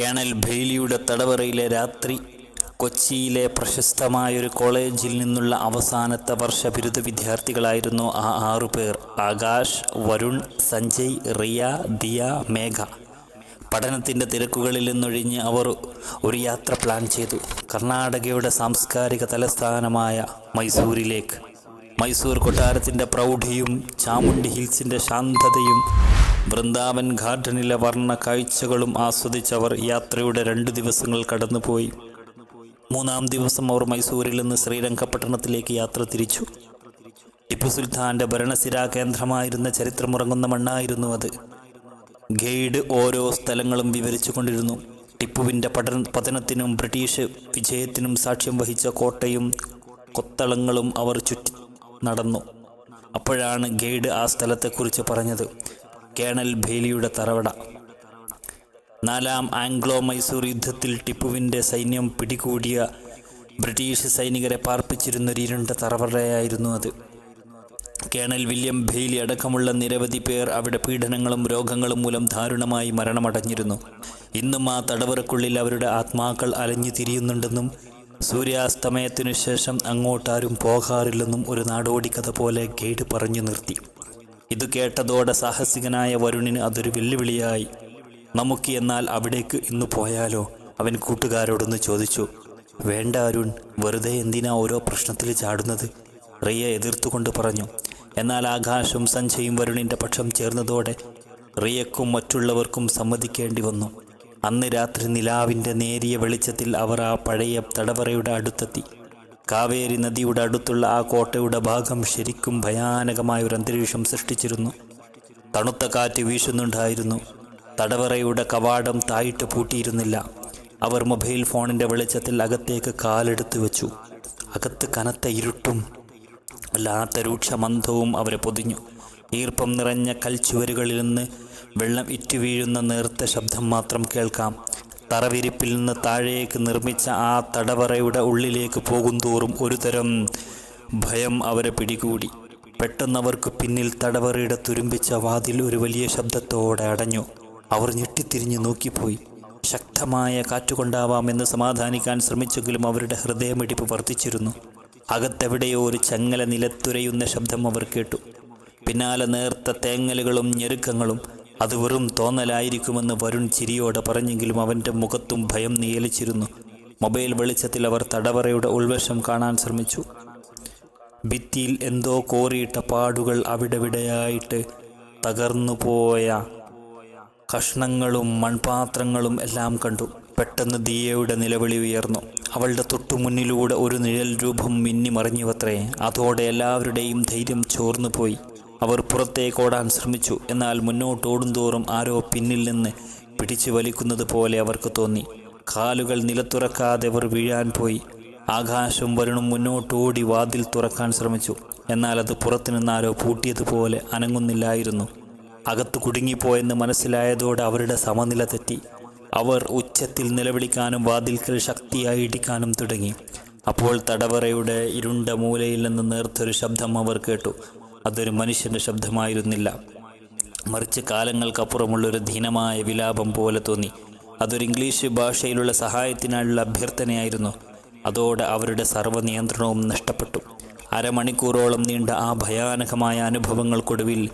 Colonel ബെയ്ലിയുടെ തടവറയിലെ രാത്രി കൊച്ചിയിലെ പ്രശസ്തമായൊരു കോളേജിൽ നിന്നുള്ള അവസാനത്തെ വർഷ ബിരുദ വിദ്യാർത്ഥികളായിരുന്നു ആ ആറുപേർ ആകാശ് വരുൺ സഞ്ജയ് റിയ ദിയ മേഘ. പഠനത്തിന്റെ തിരക്കുകളിൽ നിന്നൊഴിഞ്ഞ് അവർ ഒരു യാത്ര പ്ലാൻ ചെയ്തു. കർണാടകയുടെ സാംസ്കാരിക തലസ്ഥാനമായ മൈസൂരിലേക്ക്. മൈസൂർ കൊട്ടാരത്തിന്റെ പ്രൗഢിയും ചാമുണ്ടി ഹിൽസിന്റെ ശാന്തതയും വൃന്ദാവൻ ഗാർഡനിലെ വർണ കാഴ്ചകളും ആസ്വദിച്ചവർ യാത്രയുടെ രണ്ട് ദിവസങ്ങൾ കടന്നുപോയി. മൂന്നാം ദിവസം അവർ മൈസൂരിൽ നിന്ന് ശ്രീരംഗപട്ടണത്തിലേക്ക് യാത്ര തിരിച്ചു. ടിപ്പു സുൽത്താന്റെ ഭരണസിരാ കേന്ദ്രമായിരുന്ന ചരിത്രമുറങ്ങുന്ന മണ്ണായിരുന്നു അത്. ഗൈഡ് ഓരോ സ്ഥലങ്ങളും വിവരിച്ചു കൊണ്ടിരുന്നു ടിപ്പുവിന്റെ പഠന പതനത്തിനും ബ്രിട്ടീഷ് വിജയത്തിനും സാക്ഷ്യം വഹിച്ച കോട്ടയും കൊത്തളങ്ങളും അവർ ചുറ്റി നടന്നു. അപ്പോഴാണ് ഗൈഡ് ആ സ്ഥലത്തെക്കുറിച്ച് പറഞ്ഞത്. കേണൽ ഭേലിയുടെ തറവട. നാലാം ആംഗ്ലോ മൈസൂർ യുദ്ധത്തിൽ ടിപ്പുവിന്റെ സൈന്യം പിടികൂടിയ ബ്രിട്ടീഷ് സൈനികരെ പാർപ്പിച്ചിരുന്നൊരു ഇരുണ്ട തറവറയായിരുന്നു അത്. കേണൽ വില്യം ഭേലി അടക്കമുള്ള നിരവധി പേർ അവിടെ പീഡനങ്ങളും രോഗങ്ങളും മൂലം ദാരുണമായി മരണമടഞ്ഞിരുന്നു. ഇന്നും ആ തടവറക്കുള്ളിൽ അവരുടെ ആത്മാക്കൾ അലഞ്ഞു തിരിയുന്നുണ്ടെന്നും സൂര്യാസ്തമയത്തിനു ശേഷം അങ്ങോട്ടാരും പോകാറില്ലെന്നും ഒരു നാടോടിക്കഥ പോലെ ഗൈഡ് പറഞ്ഞു നിർത്തി. ഇത് കേട്ടതോടെ സാഹസികനായ വരുണിന് അതൊരു വെല്ലുവിളിയായി. നമുക്ക് എന്നാൽ അവിടേക്ക് ഇന്ന് പോയാലോ? അവൻ കൂട്ടുകാരോടൊന്ന് ചോദിച്ചു. വേണ്ട അരുൺ വെറുതെ എന്തിനാ ഓരോ പ്രശ്നത്തിൽ ചാടുന്നത്? റിയ എതിർത്തുകൊണ്ട് പറഞ്ഞു. എന്നാൽ ആകാശും സഞ്ജയും വരുണിന്റെ പക്ഷം ചേർന്നതോടെ റിയക്കും മറ്റുള്ളവർക്കും സമ്മതിക്കേണ്ടി വന്നു. അന്ന് രാത്രി നിലാവിന്റെ നേരിയ വെളിച്ചത്തിൽ അവർ ആ പഴയ തടവറയുടെ അടുത്തെത്തി. കാവേരി നദിയുടെ അടുത്തുള്ള ആ കോട്ടയുടെ ഭാഗം ശരിക്കും ഭയാനകമായ ഒരു അന്തരീക്ഷം സൃഷ്ടിച്ചിരുന്നു. തണുത്ത കാറ്റ് വീശുന്നുണ്ടായിരുന്നു. തടവറയുടെ കവാടം തായിട്ട് പൂട്ടിയിരുന്നില്ല. അവർ മൊബൈൽ ഫോണിന്റെ വെളിച്ചത്തിൽ അകത്തേക്ക് കാലെടുത്തു വെച്ചു. അകത്ത് കനത്ത ഇരുട്ടും വല്ലാത്ത രൂക്ഷമന്ധവും അവരെ പൊതിഞ്ഞു. ഈർപ്പം നിറഞ്ഞ കൽച്ചുവരുകളിൽ നിന്ന് വെള്ളം ഇറ്റുവീഴുന്ന നേർത്ത ശബ്ദം മാത്രം കേൾക്കാം. തറവിരിപ്പിൽ നിന്ന് താഴേക്ക് നിർമ്മിച്ച ആ തടവറയുടെ ഉള്ളിലേക്ക് പോകുന്തോറും ഒരു തരം ഭയം അവരെ പിടികൂടി. പെട്ടെന്നവർക്ക് പിന്നിൽ തടവറയുടെ തുരുമ്പിച്ച വാതിൽ ഒരു വലിയ ശബ്ദത്തോടെ അടഞ്ഞു. അവർ ഞെട്ടിത്തിരിഞ്ഞ് നോക്കിപ്പോയി. ശക്തമായ കാറ്റുകൊണ്ടാവാമെന്ന് സമാധാനിക്കാൻ ശ്രമിച്ചെങ്കിലും അവരുടെ ഹൃദയമിടിപ്പ് വർദ്ധിച്ചിരുന്നു. അകത്തെവിടെയോ ഒരു ചങ്ങല നിലത്തുരയുന്ന ശബ്ദം അവർ കേട്ടു. പിന്നാലെ നേർത്ത തേങ്ങലുകളും ഞെരുക്കങ്ങളും അത് വെറും തോന്നലായിരിക്കുമെന്ന് വരുൺ ചിരിയോടെ പറഞ്ഞെങ്കിലും അവന്റെ മുഖത്തും ഭയം നിയലിച്ചിരുന്നു മൊബൈൽ വെളിച്ചത്തിൽ അവർ തടവറയുടെ ഉൾവശം കാണാൻ ശ്രമിച്ചു. ഭിത്തിയിൽ എന്തോ കോറിയിട്ട പാടുകൾ അവിടെവിടെയായിട്ട് തകർന്നുപോയ കഷ്ണങ്ങളും മൺപാത്രങ്ങളും എല്ലാം കണ്ടു. പെട്ടെന്ന് ദിയയുടെ നിലവിളി ഉയർന്നു. അവളുടെ തൊട്ടുമുന്നിലൂടെ ഒരു നിഴൽ രൂപം മിന്നിമറിഞ്ഞുവത്രേ. അതോടെ എല്ലാവരുടെയും ധൈര്യം ചോർന്നുപോയി. അവർ പുറത്തേക്ക് ഓടാൻ ശ്രമിച്ചു. എന്നാൽ മുന്നോട്ട് ഓടുന്തോറും ആരോ പിന്നിൽ നിന്ന് പിടിച്ചു വലിക്കുന്നത് പോലെ അവർക്ക് തോന്നി. കാലുകൾ നിലത്തുറക്കാതെ അവർ വീഴാൻ പോയി. ആകാശം വരുണും മുന്നോട്ട് ഓടി വാതിൽ തുറക്കാൻ ശ്രമിച്ചു. എന്നാൽ അത് പുറത്തുനിന്ന് ആരോ പൂട്ടിയതുപോലെ അനങ്ങുന്നില്ലായിരുന്നു. അകത്ത് കുടുങ്ങിപ്പോയെന്ന് മനസ്സിലായതോടെ അവരുടെ സമനില തെറ്റി. അവർ ഉച്ചത്തിൽ നിലവിളിക്കാനും വാതിൽക്കൽ ശക്തിയായി ഇടിക്കാനും തുടങ്ങി. അപ്പോൾ തടവറയുടെ ഇരുണ്ട മൂലയിൽ നിന്ന് നേർത്തൊരു ശബ്ദം അവർ കേട്ടു. അതൊരു മനുഷ്യന്റെ ശബ്ദമായിരുന്നില്ല. മറിച്ച് കാലങ്ങൾക്കപ്പുറമുള്ളൊരു ധീനമായ വിലാപം പോലെ തോന്നി. അതൊരു ഇംഗ്ലീഷ് ഭാഷയിലുള്ള സഹായത്തിനായുള്ള അഭ്യർത്ഥനയായിരുന്നു. അതോടെ അവരുടെ സർവനിയന്ത്രണവും നഷ്ടപ്പെട്ടു. അരമണിക്കൂറോളം നീണ്ട ആ ഭയാനകമായ അനുഭവങ്ങൾക്കൊടുവിൽ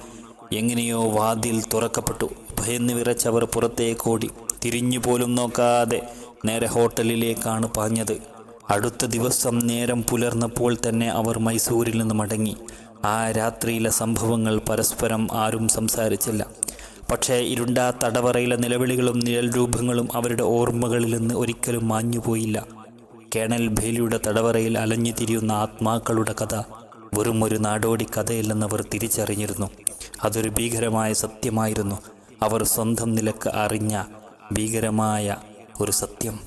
എങ്ങനെയോ വാതിൽ തുറക്കപ്പെട്ടു. ഭയന്ന് വിറച്ചവർ തിരിഞ്ഞു പോലും നോക്കാതെ നേരെ ഹോട്ടലിലേക്കാണ് പാഞ്ഞത്. അടുത്ത ദിവസം നേരം പുലർന്നപ്പോൾ തന്നെ അവർ മൈസൂരിൽ നിന്ന് മടങ്ങി. ആ രാത്രിയിലെ സംഭവങ്ങൾ പരസ്പരം ആരും സംസാരിച്ചില്ല. പക്ഷേ ഇരുണ്ട തടവറയിലെ നിലവിളികളും നിഴൽ രൂപങ്ങളും അവരുടെ ഓർമ്മകളിൽ നിന്ന് ഒരിക്കലും മാഞ്ഞുപോയില്ല. കേണൽ ഭേലിയുടെ തടവറയിൽ അലഞ്ഞു തിരിയുന്ന ആത്മാക്കളുടെ കഥ വെറും ഒരു നാടോടി കഥയല്ലെന്നവർ തിരിച്ചറിഞ്ഞിരുന്നു. അതൊരു ഭീകരമായ സത്യമായിരുന്നു. അവർ സ്വന്തം നിലയ്ക്ക് അറിഞ്ഞ ഭീകരമായ ഒരു സത്യം.